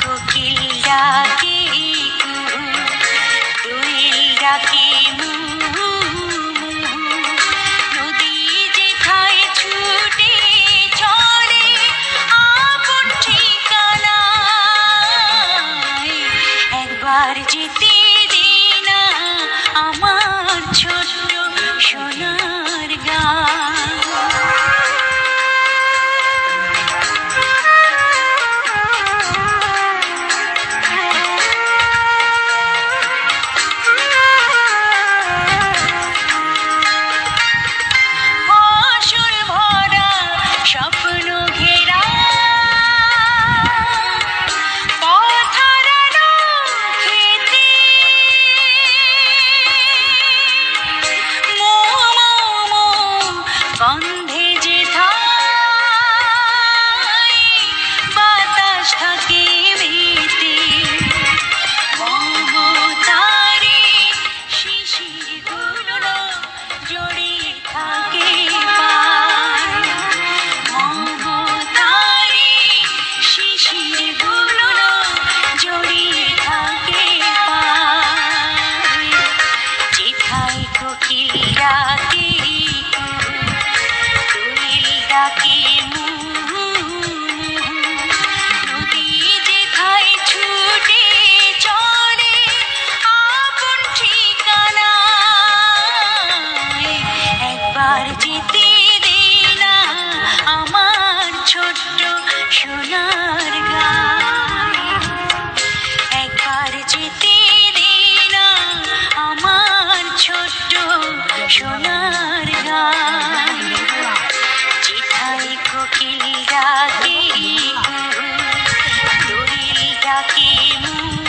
কোকিল ডাকে দোয়েল ডাকে ছুটে একবার যেতে দিনা আমার ছোট্ট সোনা। কোথায় কোকিল ডাকে কোকিল ডাকে মুখ ಕಿಮೂ